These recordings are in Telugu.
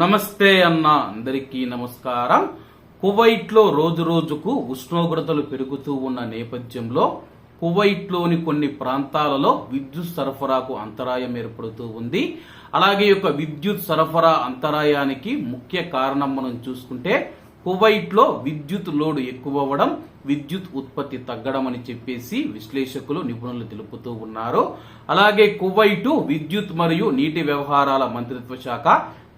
నమస్తే అన్న అందరికీ నమస్కారం. కువైట్లో రోజు రోజుకు ఉష్ణోగ్రతలు పెరుగుతూ ఉన్న నేపథ్యంలో కువైట్లోని కొన్ని ప్రాంతాలలో విద్యుత్ సరఫరాకు అంతరాయం ఏర్పడుతూ ఉంది. అలాగే యొక్క విద్యుత్ సరఫరా అంతరాయానికి ముఖ్య కారణం మనం చూసుకుంటే కువైట్లో విద్యుత్ లోడ్ ఎక్కువ అవ్వడం విద్యుత్ ఉత్పత్తి తగ్గడం అని చెప్పేసి విశ్లేషకులు నిపుణులు తెలుపుతూ ఉన్నారు. అలాగే కువైటు విద్యుత్ మరియు నీటి వ్యవహారాల మంత్రిత్వ శాఖ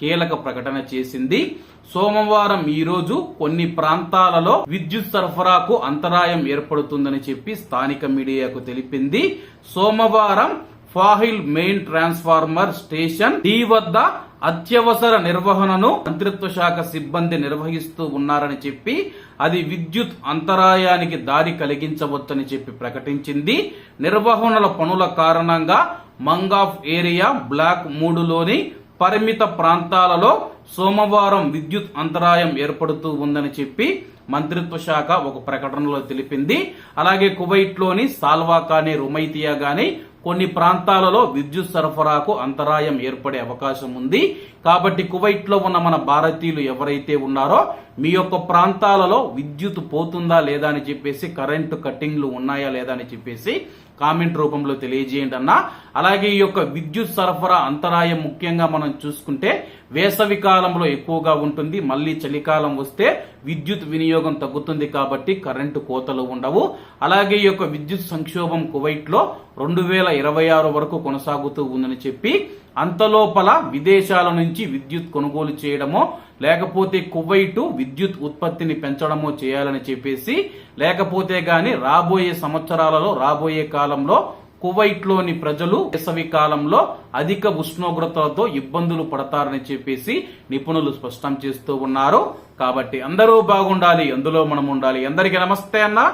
కీలక ప్రకటన చేసింది. సోమవారం ఈరోజు కొన్ని ప్రాంతాలలో విద్యుత్ సరఫరాకు అంతరాయం ఏర్పడుతుందని చెప్పి స్థానిక మీడియాకు తెలిపింది. సోమవారం ఫాహిల్ మెయిన్ ట్రాన్స్ఫార్మర్ స్టేషన్ డి వద్ద అత్యవసర నిర్వహణను మంత్రిత్వ శాఖ సిబ్బంది నిర్వహిస్తూ ఉన్నారని చెప్పి అది విద్యుత్ అంతరాయానికి దారి కలిగించవచ్చని చెప్పి ప్రకటించింది. నిర్వహణల పనుల కారణంగా మంగాఫ్ ఏరియా బ్లాక్ మూడులోని పరిమిత ప్రాంతాలలో సోమవారం విద్యుత్ అంతరాయం ఏర్పడుతూ ఉందని చెప్పి మంత్రిత్వ శాఖ ఒక ప్రకటనలో తెలిపింది. అలాగే కువైట్లోని సాల్వా కానీ రుమైతియా కానీ కొన్ని ప్రాంతాలలో విద్యుత్ సరఫరాకు అంతరాయం ఏర్పడే అవకాశం ఉంది. కాబట్టి కువైట్లో ఉన్న మన భారతీయులు ఎవరైతే ఉన్నారో మీ యొక్క ప్రాంతాలలో విద్యుత్ పోతుందా లేదా అని చెప్పేసి కరెంటు కట్టింగ్లు ఉన్నాయా లేదా అని చెప్పేసి కామెంట్ రూపంలో తెలియజేయండి అన్న అలాగే ఈ యొక్క విద్యుత్ సరఫరా అంతరాయం ముఖ్యంగా మనం చూసుకుంటే వేసవి కాలంలో ఎక్కువగా ఉంటుంది. మళ్ళీ చలికాలం వస్తే విద్యుత్ వినియోగం తగ్గుతుంది కాబట్టి కరెంటు కోతలు ఉండవు. అలాగే ఈ యొక్క విద్యుత్ సంక్షోభం కువైట్లో రెండు వేల ఇరవై ఆరు వరకు కొనసాగుతూ ఉందని చెప్పి అంతలోపల విదేశాల నుంచి విద్యుత్ కొనుగోలు చేయడమో లేకపోతే కువైటు విద్యుత్ ఉత్పత్తిని పెంచడమో చేయాలని చెప్పేసి లేకపోతే గాని రాబోయే సంవత్సరాలలో రాబోయే కాలంలో కువైట్లోని ప్రజలు వేసవి కాలంలో అధిక ఉష్ణోగ్రతలతో ఇబ్బందులు పడతారని చెప్పేసి నిపుణులు స్పష్టం చేస్తూ ఉన్నారు. కాబట్టి అందరూ బాగుండాలి అందులో మనం ఉండాలి. అందరికీ నమస్తే అన్న.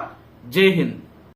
జై హింద్.